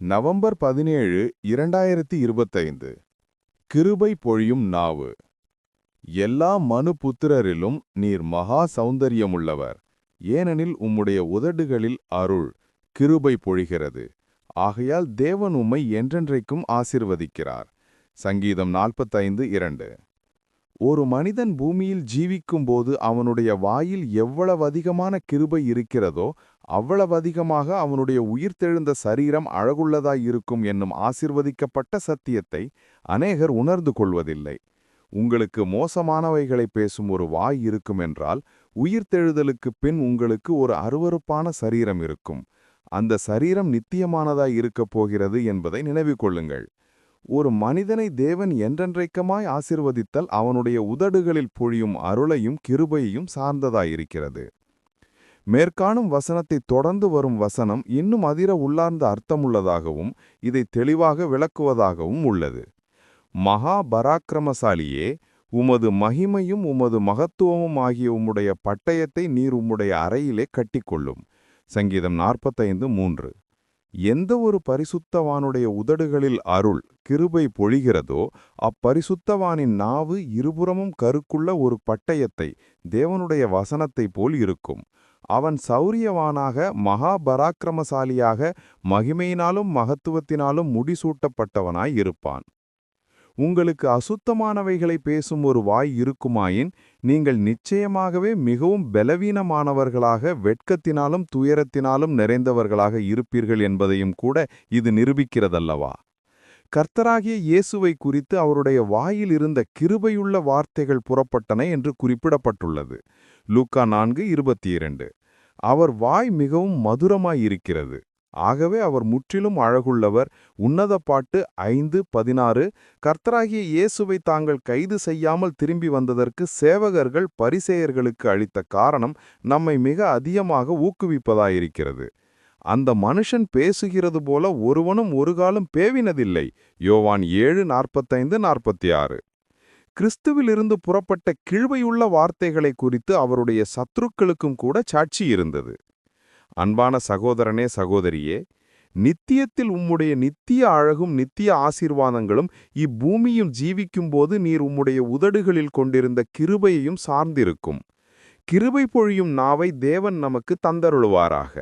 November பதினேழு இரண்டாயிரத்தி இருபத்தைந்து. கிருபை பொழியும் நாவு. எல்லா மனு புத்திரரிலும் நீர் மகா சௌந்தரியமுள்ளவர். ஏனெனில் உம்முடைய உதடுகளில் அருள் கிருபை பொழிகிறது. ஆகையால் தேவன் உம்மை என்றென்றைக்கும் ஆசிர்வதிக்கிறார். சங்கீதம் நாற்பத்தைந்து இரண்டு. ஒரு மனிதன் பூமியில் ஜீவிக்கும்போது அவனுடைய வாயில் எவ்வளவு அதிகமான கிருபை இருக்கிறதோ அவ்வளவு அதிகமாக அவனுடைய உயிர்த்தெழுந்த சரீரம் அழகுள்ளதாய் இருக்கும் என்னும் ஆசிர்வதிக்கப்பட்ட சத்தியத்தை அநேகர் உணர்ந்து கொள்வதில்லை. உங்களுக்கு மோசமானவைகளை பேசும் ஒரு வாய் இருக்குமென்றால் உயிர்த்தெழுதலுக்குப் பின் உங்களுக்கு ஒரு அருவருப்பான சரீரம் இருக்கும். அந்த சரீரம் நித்தியமானதாய் இருக்கப் போகிறது என்பதை நினைவு கொள்ளுங்கள். ஒரு மனிதனை தேவன் என்றென்றைக்கமாய் ஆசிர்வதித்தல் அவனுடைய உதடுகளில் பொழியும் அருளையும் கிருபையையும் சார்ந்ததாயிருக்கிறது. மேற்காணும் வசனத்தை தொடர்ந்து வரும் வசனம் இன்னும் அதிர உள்ளார்ந்த அர்த்தமுள்ளதாகவும் இதை தெளிவாக விளக்குவதாகவும் உள்ளது. மகா பராக்கிரமசாலியே உமது மகிமையும் உமது மகத்துவமும் ஆகிய உம்முடைய பட்டயத்தை நீர் உம்முடைய அறையிலே கட்டிக்கொள்ளும். சங்கீதம் நாற்பத்தைந்து மூன்று. எந்த ஒரு பரிசுத்தவானுடைய உதடுகளில் அருள் கிருபை பொழிகிறதோ அப்பரிசுத்தவானின் நாவு இருபுறமும் கருக்குள்ள ஒரு பட்டயத்தை தேவனுடைய வசனத்தைப் போல் இருக்கும். அவன் சௌரியவானாக மகா பராக்கிரமசாலியாக மகிமையினாலும் மகத்துவத்தினாலும் முடிசூட்டப்பட்டவனாய் இருப்பான். உங்களுக்கு அசுத்தமானவைகளை பேசும் ஒரு வாய் இருக்குமாயின் நீங்கள் நிச்சயமாகவே மிகவும் பலவீனமானவர்களாக வெட்கத்தினாலும் துயரத்தினாலும் நிறைந்தவர்களாக இருப்பீர்கள் என்பதையும் கூட இது நிரூபிக்கிறதல்லவா? கர்த்தராகிய இயேசுவை குறித்து அவருடைய வாயில் இருந்த கிருபையுள்ள வார்த்தைகள் புறப்பட்டன என்று குறிப்பிடப்பட்டுள்ளது. லூக்கா நான்கு இருபத்தி இரண்டு. அவர் வாய் மிகவும் மதுரமாயிருக்கிறது. ஆகவே அவர் முற்றிலும் அழகுள்ளவர். உன்னத பாட்டு ஐந்து பதினாறு. கர்த்தராகிய இயேசுவை தாங்கள் கைது செய்யாமல் திரும்பி வந்ததற்கு சேவகர்கள் பரிசேயர்களுக்கு அளித்த காரணம் நம்மை மிக அதிகமாக ஊக்குவிப்பதாயிருக்கிறது. அந்த மனுஷன் பேசுகிறது போல ஒருவனும் ஒரு காலம் பேவினதில்லை. யோவான் ஏழு நாற்பத்தைந்து நாற்பத்தி ஆறு கிறிஸ்துவிலிருந்து புறப்பட்ட கிழ்வையுள்ள வார்த்தைகளை குறித்து அவருடைய சத்ருக்களுக்கும் கூட சாட்சி இருந்தது. அன்பான சகோதரனே சகோதரியே நித்தியத்தில் உம்முடைய நித்திய அழகும் நித்திய ஆசீர்வாதங்களும் இப்பூமியும் ஜீவிக்கும்போது நீர் உம்முடைய உதடுகளில் கொண்டிருந்த கிருபையையும் சார்ந்திருக்கும். கிருபை பொழியும் நாவை தேவன் நமக்கு தந்தருளுவாராக.